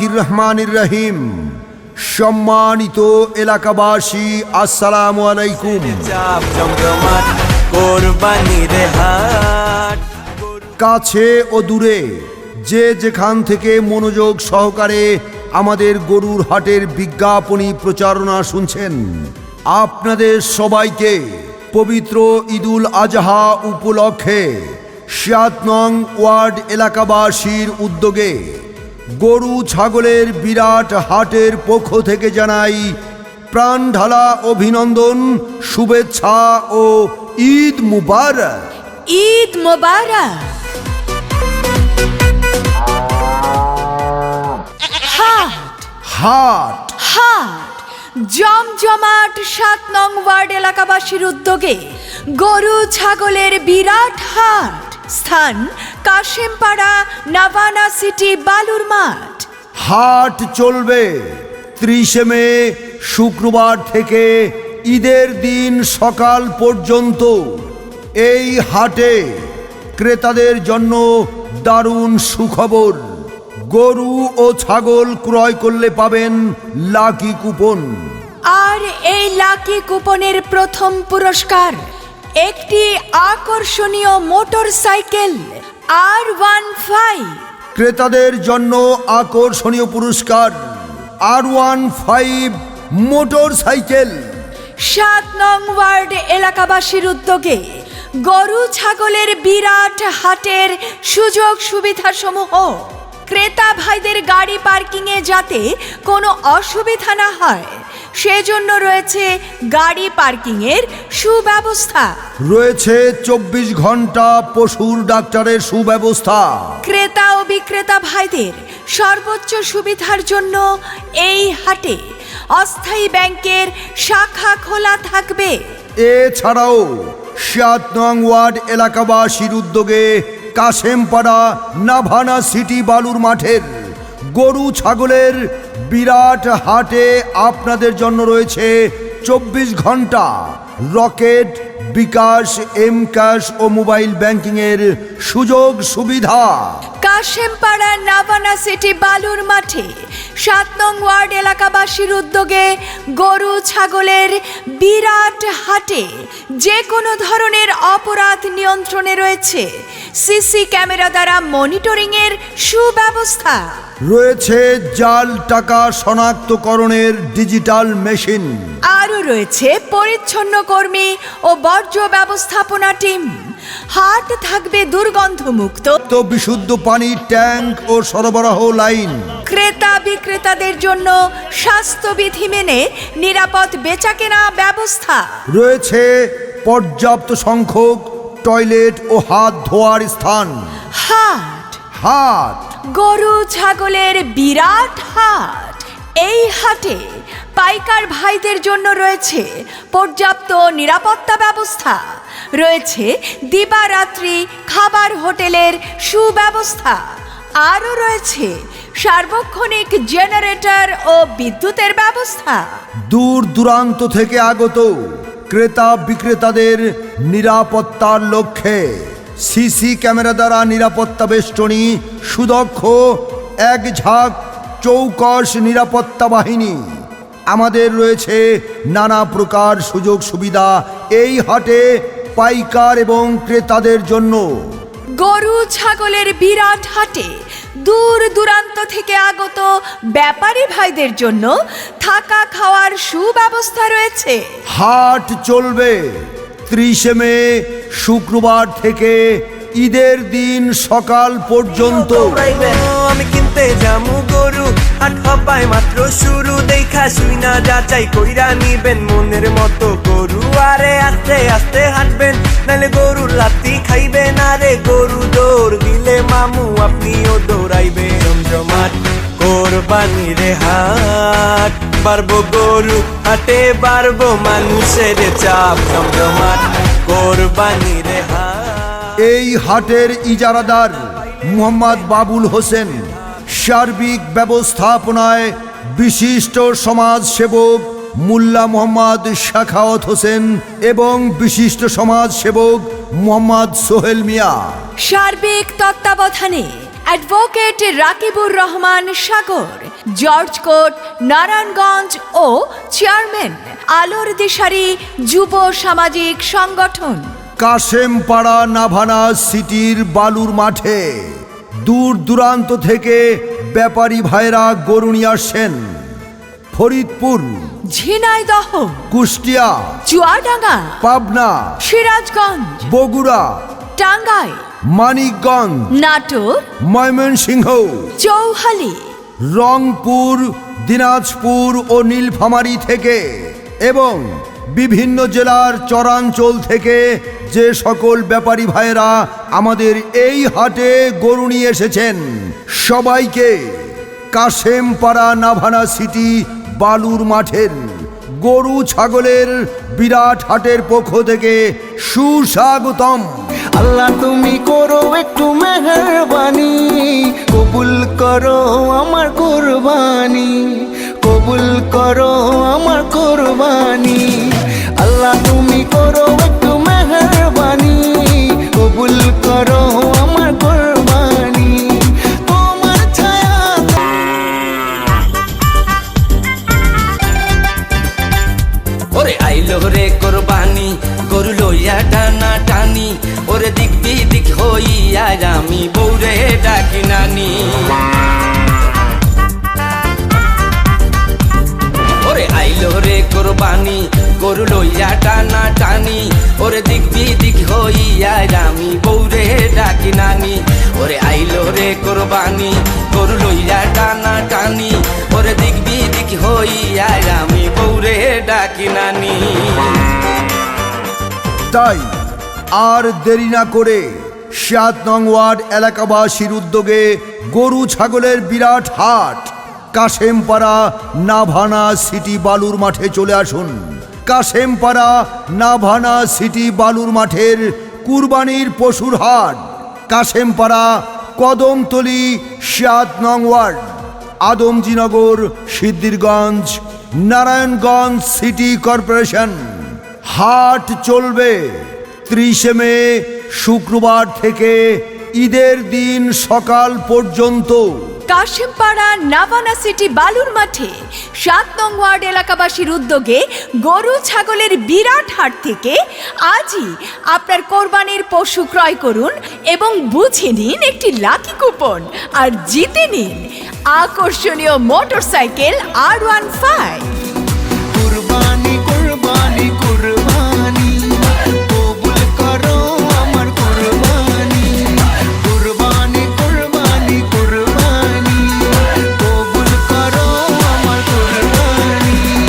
রহমানির রহিম। সম্মানিত এলাকাবাসী, আসসালামু আলাইকুম। কাছে ও দূরে যে যেখান থেকে মনোযোগ সহকারে আমাদের গরুর হাটের বিজ্ঞাপনী প্রচারণা শুনছেন, আপনাদের সবাইকে পবিত্র ঈদুল আজহা উপলক্ষে সাত নং ওয়ার্ড এলাকাবাসীর উদ্যোগে গরু ছাগলের বিরাট হাটের পক্ষ থেকে জানাই প্রাণ ঢালা অভিনন্দন শুভেচ্ছা ও ঈদ মুবারক। ঈদ মোবারক। হাট। হাট। হাট। জমজমাট সাত নং ওয়ার্ড এলাকাবাসীর উদ্যোগে গরু ছাগলের বিরাট হাট। স্থান কাশেমপাড়া নাভানা সিটি বালুর মাঠ। হাট চলবে ত্রিশে মে শুক্রবার থেকে ঈদের দিন সকাল পর্যন্ত। এই হাটে ক্রেতাদের জন্য দারুণ সুখবর। গরু ও ছাগল ক্রয় করলে পাবেন লাকি কুপন। আর এই লাকি কুপনের প্রথম পুরস্কার একটি আকর্ষণীয় motor cycle R one five ক্রেতাদের জন্য আকর্ষণীয় পুরস্কার R one five motor cycle সাত নং ওয়ার্ড এলাকাবাসীর উদ্যোগে গরু ছাগলের বিরাট হাটের সুযোগ সুবিধা সমূহ ক্রেতা ভাইদের গাড়ি পার্কিংয়ে যাতে কোনো অসুবিধা না হয় সেজন্য রয়েছে গাড়ি পার্কিংয়ের সুব্যবস্থা। রয়েছে চব্বিশ ঘণ্টা পশুর ডাক্তারের সুব্যবস্থা। ক্রেতা ও বিক্রেতা ভাইদের সর্বোচ্চ সুবিধার জন্য এই হাটে অস্থায়ী ব্যাংকের শাখা খোলা থাকবে। এছাড়াও সাত নং ওয়ার্ড এলাকাবাসীর উদ্যোগে কাশেমপাড়া নাভানা সিটি বালুর মাঠের গরু ছাগলের বিরাট হাটে আপনাদের জন্য রয়েছে চব্বিশ ঘণ্টা রকেট, বিকাশ এম ক্যাশ ও মোবাইল ব্যাংকিংয়ের সুযোগ সুবিধা। কাশেমপাড়া নাভানা সিটি বালুর মাঠে সাত নং ওয়ার্ড এলাকাবাসীর উদ্যোগে গরু ছাগলের বিরাট হাটে যে কোনো ধরনের অপরাধ নিয়ন্ত্রণে রয়েছে। সিসি ক্যামেরা দ্বারা মনিটরিংয়ের সুব্যবস্থা। রয়েছে জাল টাকা শনাক্তকরণের ডিজিটাল মেশিন। আরও রয়েছে পরিচ্ছন্ন কর্মী ও বর্জ্য ব্যবস্থাপনা টিম। হাট থাকবে দুর্গন্ধমুক্ত। তো বিশুদ্ধ পানি ট্যাঙ্ক ও সরবরাহ লাইন। ক্রেতা বিক্রেতাদের জন্য স্বাস্থ্যবিধি মেনে নিরাপদ বেচাকেনা ব্যবস্থা। রয়েছে পর্যাপ্ত সংখ্যক টয়লেট ও হাত ধোয়ার স্থান। হাট। হাট। গরু ছাগলের বিরাট হাট। এই হাটে পাইকার ভাইদের জন্য রয়েছে পর্যাপ্ত নিরাপত্তা ব্যবস্থা। রয়েছে দিবারাত্রি খাবার হোটেলের সুব্যবস্থা। আরও রয়েছে সার্বক্ষণিক জেনারেটর ও বিদ্যুতের ব্যবস্থা। দূর দূরান্ত থেকে আগত ক্রেতা বিক্রেতাদের নিরাপত্তার লক্ষ্যে সিসি ক্যামেরা দ্বারা নিরাপত্তা বেষ্টনী, সুদক্ষ এক ঝাঁক চৌকস নিরাপত্তা বাহিনী। আমাদের রয়েছে নানা প্রকার সুযোগ সুবিধা এই হাটে পাইকার এবং ক্রেতাদের জন্য। গরু ছাগলের বিরাট হাটে দূর দূরান্ত থেকে আগত ব্যাপারী ভাইদের জন্য থাকা খাওয়ার সুব্যবস্থা রয়েছে। হাট চলবে। ত্রিশে মে শুক্রবার থেকে ঈদের দিন সকাল পর্যন্ত। আমি কিনতে জামু গরু হাট হবাই মাত্র শুরু না যাচাই কইরা নিবেন মনের মতো গরু। আরে আস্তে আস্তে হাঁটবেন নালে গরুর লাতি খাইবেন। আরে গরু দৌড় দিলে মামু আপনিও দৌড়াইবে জমজমাট কোরবানির হাট পারব গরু হাটে পারব মানুষের চাপ। জমজমাট কোরবানির হাট। এই হাটের ইজারাদার মোহাম্মদ বাবুল হোসেন সার্বিক ব্যবস্থাপনায় বিশিষ্ট সমাজ সেবক মুল্লা মোহাম্মদ শাখাওয়াত হোসেন এবং বিশিষ্ট সমাজ সেবক মোহাম্মদ সোহেল মিয়া। সার্বিক তত্ত্বাবধানে advocate Rakibur Rahman Sagar judge court Narayanganj ও চেয়ারম্যান আলোর দিশারি যুব সামাজিক সংগঠন। কাশেমপাড়া নাভানা সিটির বালুর মাঠে দূর দূরান্ত থেকে ব্যাপারী ভাইরা গরু নিয়ে আসছেন। ফরিদপুর ঝিনাইদহ কুষ্টিয়া চুয়াডাঙ্গা পাবনা সিরাজগঞ্জ বগুড়া টাঙ্গাই মানিকগঞ্জ নাটোর ময়মনসিংহ চৌহালি রংপুর দিনাজপুর ও নীলফামারী থেকে এবং বিভিন্ন জেলার চরাঞ্চল থেকে যে সকল ব্যাপারী ভাইয়েরা আমাদের এই হাটে গরু নিয়ে এসেছেন, সবাইকে কাশেমপাড়া নাভানা সিটি বালুর মাঠের গরু ছাগলের বিরাট হাটের পক্ষ থেকে সুস্বাগতম। আল্লাহ তুমি করো একটু মেহরবানি, কবুল করো আমার কোরবানি, কবুল করো ওরে আইলো রে কোরবানি, গরু লইয়া টানা টানি। ওরে দিক দিক হইয়া আমি বৌরে ডাকি নানি। ওরে আইলো রে কোরবানি, গরু লইয়া টানা টানি। ওরে দিক দিক হইয়া আমি বৌরে ডাকি নানি। ওরে আইলো রে কোরবানি, গরু লইয়া টানা টানি। ওরে দিক দিক হইয়া আমি নানি। তাই আর দেরি না করে সাত নং ওয়ার্ড এলাকাবাসীর উদ্যোগে গরু ছাগলের বিরাট হাট। কাশেমপাড়া নাভানা সিটি বালুর মাঠে চলে আসুন। কাশেমপাড়া নাভানা সিটি বালুর মাঠের কুরবানির পশুর হাট। কাশেমপাড়া কদমতলি সাত নং ward, Adamjinagar Siddhirganj Narayanganj city corporation. হাট চলবে ত্রিশে মে শুক্রবার থেকে ঈদের দিন সকাল পর্যন্ত। কাশিমপাড়া নাভানা সিটি বালুর মাঠে সাত নং ওয়ার্ড এলাকাবাসীর উদ্যোগে গরু ছাগলের বিরাট হাট থেকে আজই আপনার কোরবানির পশু ক্রয় করুন এবং বুঝে নিন একটি লাকি কুপন আর জিতে নিন। আকর্ষণীয় মোটরসাইকেল আর ওয়ান ফাইভ।